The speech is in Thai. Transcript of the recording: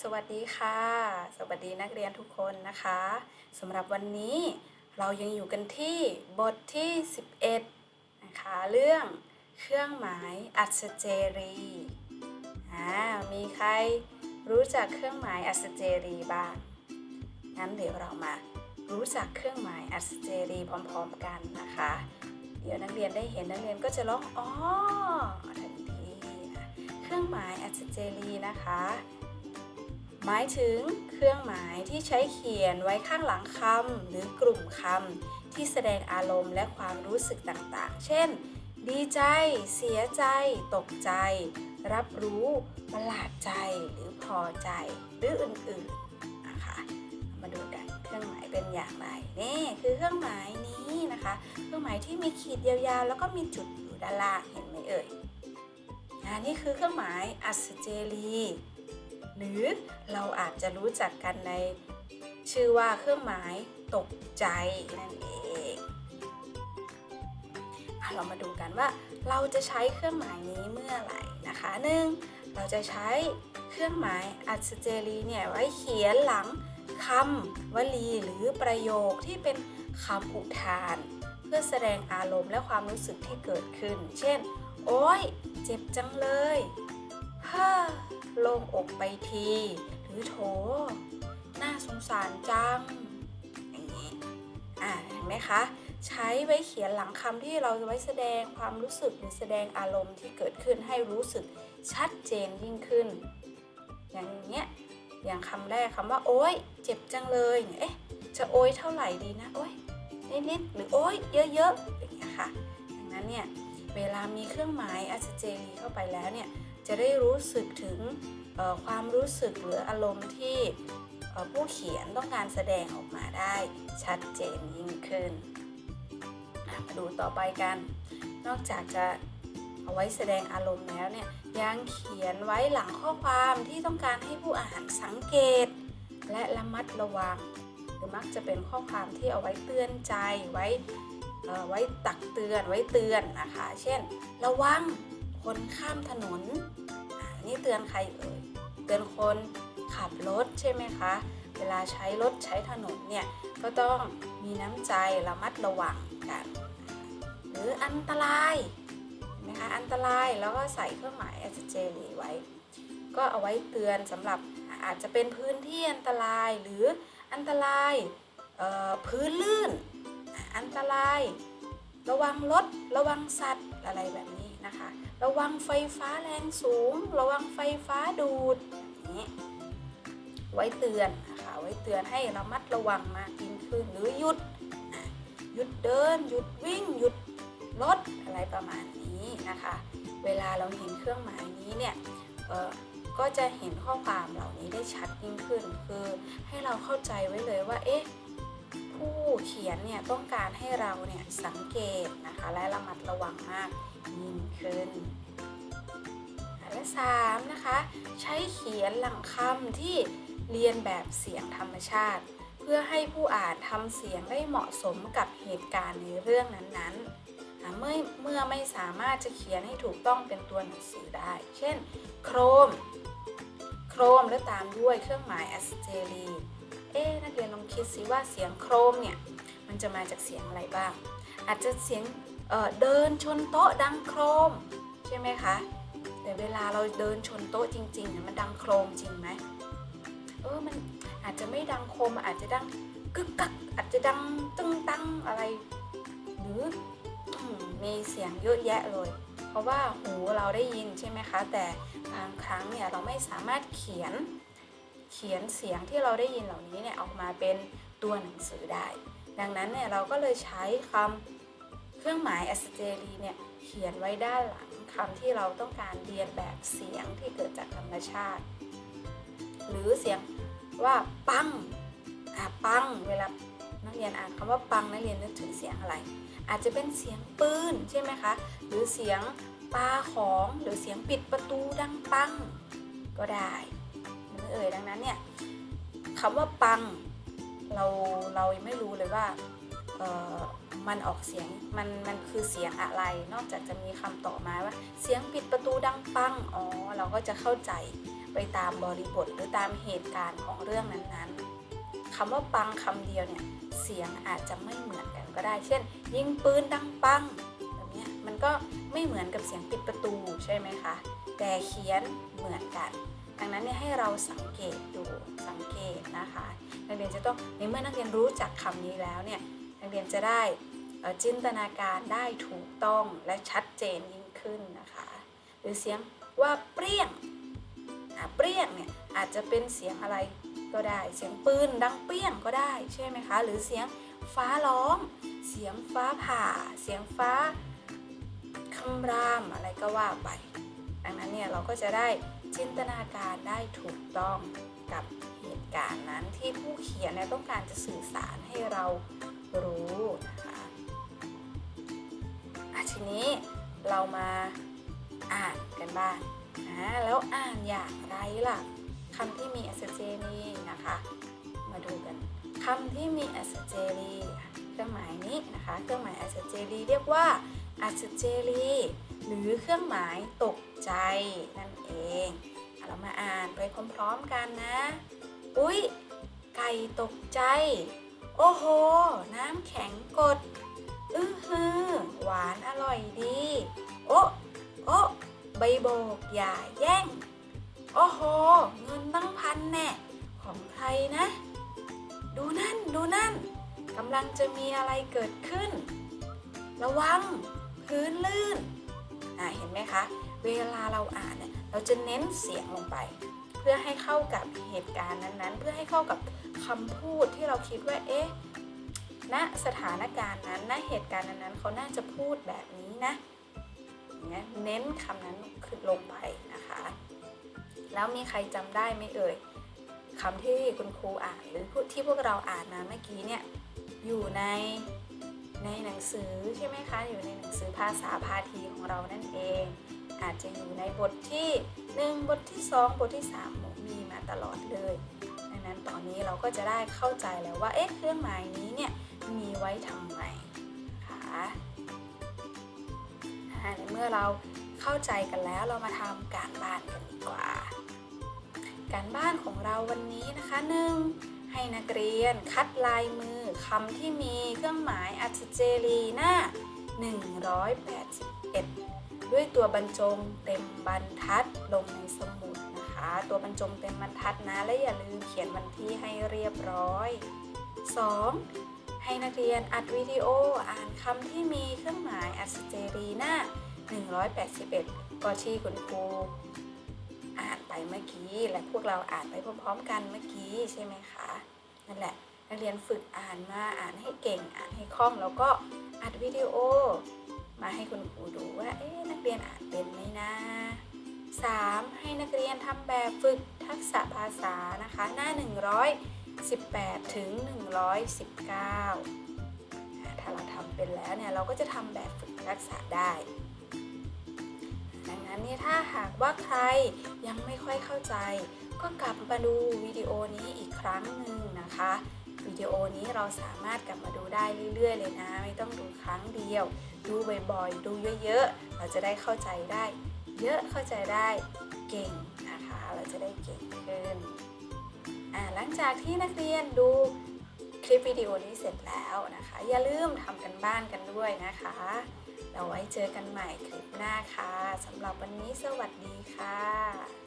สวัสดีค่ะ สวัสดีนักเรียนทุกคนนะคะสำหรับวันนี้เรายังอยู่กันที่บทที่ 11 นะคะเรื่องเครื่องหมายอัศเจรีอ่ามีใครรู้จักเครื่องหมายอัศเจรีบ้างงั้นเดี๋ยวเรามารู้จักเครื่องหมายอัศเจรีพร้อมๆกันนะคะ เดี๋ยวนักเรียนได้เห็นนักเรียนก็จะร้องอ๋อทันทีนะเครื่องหมายอัศเจรีนะคะ หมายถึงเครื่องหมายที่ใช้เขียนไว้ข้างหลังคำหรือกลุ่มคำที่แสดงอารมณ์และความรู้สึกต่างๆ เช่น ดีใจ เสียใจ ตกใจ รับรู้ประหลาดใจหรือพอใจ หรืออื่นๆนะคะมาดูกันเครื่องหมายเป็นอย่างไรนี่คือเครื่องหมายนี้นะคะ เครื่องหมายที่มีขีดยาวๆ แล้วก็มีจุดอยู่ด้านล่างเห็นไหมเอ่ยนี่คือเครื่องหมายอัศเจรี หรือเราอาจจะรู้จักกันในชื่อว่าเครื่องหมายตกใจนั่นเองอะเรามาดูกันว่าเราจะใช้เครื่องหมายนี้เมื่อไหร่นะคะหนึ่งเราจะใช้เครื่องหมายอัศเจรีเนี่ยไว้เขียนหลังคำวลีหรือประโยคที่เป็นคำอุทาน เพื่อแสดงอารมณ์และความรู้สึกที่เกิดขึ้น เช่น โอ๊ยเจ็บจังเลย เฮ้อ โล่งอกไปที หรือโถ น่าสงสารจัง อย่างนี้ อ่าเห็นไหมคะ ใช้ไว้เขียนหลังคำที่เราจะไว้แสดงความรู้สึกหรือแสดงอารมณ์ที่เกิดขึ้นให้รู้สึกชัดเจนยิ่งขึ้น อย่างเงี้ย อย่างคำแรกคำว่า โอ๊ย เจ็บจังเลยเนี่ยเอ๊ะ จะโอ๊ยเท่าไหร่ดีนะ โอ๊ย นิดๆ หรือโอ๊ย เยอะๆ อย่างเงี้ยค่ะ ดังนั้นเนี่ย เวลามีเครื่องหมายอัศเจรีเข้าไปแล้วเนี่ย จะได้รู้สึกถึงความรู้สึกหรืออารมณ์ที่ผู้เขียนต้องการแสดงออกมาได้ชัดเจนยิ่งขึ้น มาดูต่อไปกัน นอกจากจะเอาไว้แสดงอารมณ์แล้วเนี่ยยังเขียนไว้หลังข้อความที่ต้องการให้ผู้อ่านสังเกต และระมัดระวัง หรือมักจะเป็นข้อความที่เอาไว้เตือนใจไว้ไว้ตักเตือนไว้เตือนนะคะ เช่น ระวังคนข้ามถนน นี่เตือนใครเอ่ยเตือนคนขับรถใช่ไหมคะ เวลาใช้รถใช้ถนนเนี่ยก็ต้องมีน้ำใจระมัดระวังกัน หรืออันตรายนไหมคะอันตรายแล้วก็ใส่เครื่องหมาย s j ไว้ ก็เอาไว้เตือนสำหรับอาจจะเป็นพื้นที่อันตรายหรืออันตรายพื้นลื่น อันตราย ระวังรถระวังสัตว์อะไรแบบนี้นะคะ ระวังไฟฟ้าแรงสูง ระวังไฟฟ้าดูดอย่างนี้ไว้เตือนนะคะไว้เตือนให้ระมัดระวังมากยิ่งขึ้นหรือหยุด หยุดเดิน หยุดวิ่ง หยุดรถอะไรประมาณนี้นะคะ เวลาเราเห็นเครื่องหมายนี้เนี่ยเอ่อก็จะเห็นข้อความเหล่านี้ได้ชัดยิ่งขึ้น คือให้เราเข้าใจไว้เลยว่าเอ๊ะ ผู้เขียนเนี่ยต้องการให้เราเนี่ยสังเกตนะคะและระมัดระวังมากยิ่งขึ้นและสามนะคะใช้เขียนหลังคำที่เรียนแบบเสียงธรรมชาติ เพื่อให้ผู้อ่านทำเสียงได้เหมาะสมกับเหตุการณ์ในเรื่องนั้นๆเมื่อเมื่อไม่สามารถจะเขียนให้ถูกต้องเป็นตัวหนังสือได้ เช่น โครม โครมแล้วตามด้วยเครื่องหมายแอสเจรี เอ๊นักเรียนลองคิดสิว่าเสียงโครมเนี่ยมันจะมาจากเสียงอะไรบ้าง อาจจะเสียงเเดินชนโต๊ะดังโครมใช่ไหมคะ แต่เวลาเราเดินชนโต๊ะจริงๆเนี่ยมันดังโครมจริงไหมเออมันอาจจะไม่ดังโครมอาจจะดังกึกกักอาจจะดังตึงตังอะไร หรือมีเสียงเยอะแยะเลย เพราะว่าหูเราได้ยินใช่ไหมคะ แต่บางครั้งเนี่ยเราไม่สามารถเขียน เขียนเสียงที่เราได้ยินเหล่านี้เนี่ยออกมาเป็นตัวหนังสือได้ ดังนั้นเนี่ยเราก็เลยใช้คำเครื่องหมายอัสเจรีเนี่ยเขียนไว้ด้านหลังคำที่เราต้องการเรียนแบบเสียงที่เกิดจากธรรมชาติ หรือเสียงว่าปังอะปังเวลานักเรียนอ่านคำว่าปังนักเรียนนึกถึงเสียงอะไร อาจจะเป็นเสียงปืนใช่ไหมคะ หรือเสียงปาของหรือเสียงปิดประตูดังปังก็ได้ เอ่ยดังนั้นเนี่ยคำว่าปังเราเรายังไม่รู้เลยว่าเออมันออกเสียงมันมันคือเสียงอะไร นอกจากจะมีคำต่อมาว่า เสียงปิดประตูดังปังอ๋อเราก็จะเข้าใจไปตามบริบทหรือตามเหตุการณ์ของเรื่องนั้นๆคำว่าปังคำเดียวเนี่ยเสียงอาจจะไม่เหมือนกันก็ได้ เช่น ยิงปืนดังปังแบบเนี้ยมันก็ไม่เหมือนกับเสียงปิดประตูใช่ไหมคะแต่เขียนเหมือนกัน ดังนั้นเนี่ยให้เราสังเกตดูสังเกตนะคะนักเรียนจะต้องในเมื่อนักเรียนรู้จักคำนี้แล้วเนี่ยนักเรียนจะได้จินตนาการได้ถูกต้องและชัดเจนยิ่งขึ้นนะคะ หรือเสียงว่าเปรี้ยงเปรี้ยงเนี่ยอาจจะเป็นเสียงอะไรก็ได้ เสียงปืนดังเปรี้ยงก็ได้ใช่ไหมคะ หรือเสียงฟ้าร้อง เสียงฟ้าผ่า เสียงฟ้าคำรามอะไรก็ว่าไป ดังนั้นเนี่ยเราก็จะได้ จินตนาการได้ถูกต้องกับเหตุการณ์นั้นที่ผู้เขียนเนี่ยต้องการจะสื่อสารให้เรารู้นะคะอะทีนี้เรามาอ่านกันบ้างนะแล้วอ่านอย่างไรล่ะคำที่มีอสเจรีนะคะ มาดูกันคำที่มีอสเจรีเครื่องหมายนี้นะคะเครื่องหมายอสเจรีเรียกว่าอสเจรีหรือเครื่องหมายตก ใจนั่นเองอะเรามาอ่านไปพร้อมๆกันนะ อุ๊ย ไก่ตกใจ โอ้โห น้ำแข็งกด อื้อฮือ หวานอร่อยดี โอ้โอ้ใบโบกอย่าแย่ง โอ้โห เงินตั้งพันแน่ ของใครนะ ดูนั่น ดูนั่นกำลังจะมีอะไรเกิดขึ้น ระวัง พื้นลื่นอ่าเห็นไหมคะ เวลาเราอ่านเนี่ยเราจะเน้นเสียงลงไป เพื่อให้เข้ากับเหตุการณ์นั้นๆ เพื่อให้เข้ากับคำพูดที่เราคิดว่าเอ๊ะณสถานการณ์นั้นณเหตุการณ์นั้นๆเขาน่าจะพูดแบบนี้นะอย่างเงี้ยเน้นคำนั้นขึ้นลงไปนะคะ แล้วมีใครจำได้ไหมเอ่ยคำที่คุณครูอ่านหรือที่พวกเราอ่านมาเมื่อกี้เนี่ยอยู่ในในหนังสือใช่ไหมคะ อยู่ในหนังสือภาษาพาทีของเรานั่นเอง อาจจะอยู่ในบทที่ 1 บทที่ 2 บทที่ 3 มีมาตลอดเลย ดังนั้นตอนนี้เราก็จะได้เข้าใจแล้วว่าเอ๊ะเครื่องหมายนี้เนี่ยมีไว้ทำไมคะในเมื่อเราเข้าใจกันแล้วเรามาทำการบ้านกันดีกว่า การบ้านของเราวันนี้นะคะหนึ่งให้นักเรียนคัดลายมือคำที่มีเครื่องหมายอัจเจรีหน้า181 ด้วยตัวบรรจงเต็มบรรทัดลงในสมุดนะคะ ตัวบรรจงเต็มบรรทัดนะ และอย่าลืมเขียนวันที่ให้เรียบร้อย 2. ให้นักเรียนอัดวิดีโออ่านคำที่มีเครื่องหมายอัจเจรีหน้า 181 ก็ที่คุณครูอ่านไปเมื่อกี้ และพวกเราอ่านไปพร้อมๆกันเมื่อกี้ใช่ไหมคะนั่นแหละนักเรียนฝึกอ่านมาอ่านให้เก่งอ่านให้คล่องแล้วก็อัดวิดีโอ มาให้คุณครูดูว่าเอ๊ะนักเรียนอ่านเป็นไหมนะ 3. ให้นักเรียนทำแบบฝึกทักษะภาษานะคะ หน้า 118 ถึง 119อ่าถ้าเราทำเป็นแล้วเนี่ย เราก็จะทำแบบฝึกทักษะได้ ดังนั้นเนี่ยถ้าหากว่าใครยังไม่ค่อยเข้าใจ ก็กลับมาดูวิดีโอนี้อีกครั้งหนึ่งนะคะ วิดีโอนี้เราสามารถกลับมาดูได้เรื่อยๆ เลยนะ ไม่ต้องดูครั้งเดียว ดูบ่อยๆ ดูเยอะๆ เราจะได้เข้าใจได้ เยอะเข้าใจได้เก่งนะคะ เราจะได้เก่งขึ้นอ่าหลังจากที่นักเรียนดูคลิปวิดีโอนี้เสร็จแล้วนะคะ อย่าลืมทำกันบ้านกันด้วยนะคะ เราไว้เจอกันใหม่คลิปหน้าค่ะสำหรับวันนี้สวัสดีค่ะ